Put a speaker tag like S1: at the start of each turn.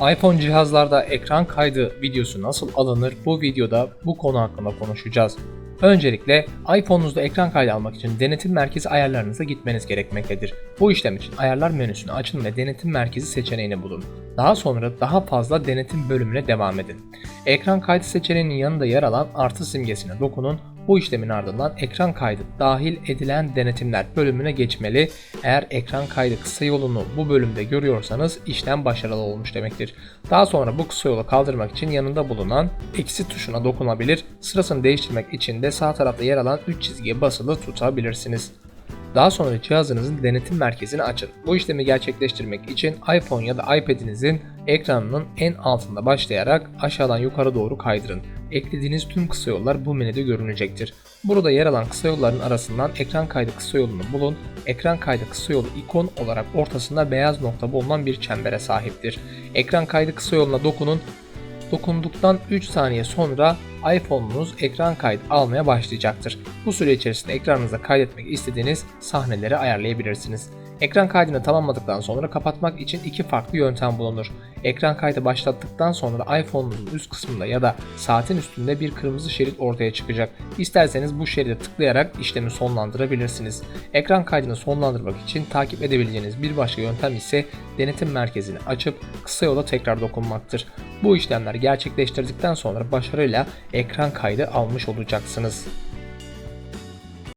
S1: iPhone cihazlarda ekran kaydı videosu nasıl alınır? Bu videoda bu konu hakkında konuşacağız. Öncelikle iPhone'unuzda ekran kaydı almak için denetim merkezi ayarlarınıza gitmeniz gerekmektedir. Bu işlem için ayarlar menüsünü açın ve denetim merkezi seçeneğini bulun. Daha sonra daha fazla denetim bölümüne devam edin. Ekran kaydı seçeneğinin yanında yer alan artı simgesine dokunun. Bu işlemin ardından ekran kaydı dahil edilen denetimler bölümüne geçmeli. Eğer ekran kaydı kısa yolunu bu bölümde görüyorsanız işlem başarılı olmuş demektir. Daha sonra bu kısa yolu kaldırmak için yanında bulunan eksi tuşuna dokunabilir. Sırasını değiştirmek için de sağ tarafta yer alan 3 çizgiye basılı tutabilirsiniz. Daha sonra cihazınızın denetim merkezini açın. Bu işlemi gerçekleştirmek için iPhone ya da iPad'inizin ekranının en altında başlayarak aşağıdan yukarı doğru kaydırın. Eklediğiniz tüm kısa yollar bu menüde görünecektir. Burada yer alan kısa yolların arasından ekran kaydı kısa yolunu bulun. Ekran kaydı kısa yolu ikon olarak ortasında beyaz nokta bulunan bir çembere sahiptir. Ekran kaydı kısa yoluna dokunun dokunduktan 3 saniye sonra iPhone'unuz ekran kaydı almaya başlayacaktır. Bu süre içerisinde ekranınıza kaydetmek istediğiniz sahneleri ayarlayabilirsiniz. Ekran kaydını tamamladıktan sonra kapatmak için iki farklı yöntem bulunur. Ekran kaydı başlattıktan sonra iPhone'unuzun üst kısmında ya da saatin üstünde bir kırmızı şerit ortaya çıkacak. İsterseniz bu şeride tıklayarak işlemi sonlandırabilirsiniz. Ekran kaydını sonlandırmak için takip edebileceğiniz bir başka yöntem ise denetim merkezini açıp kısa yola tekrar dokunmaktır. Bu işlemler gerçekleştirdikten sonra başarıyla ekran kaydı almış olacaksınız.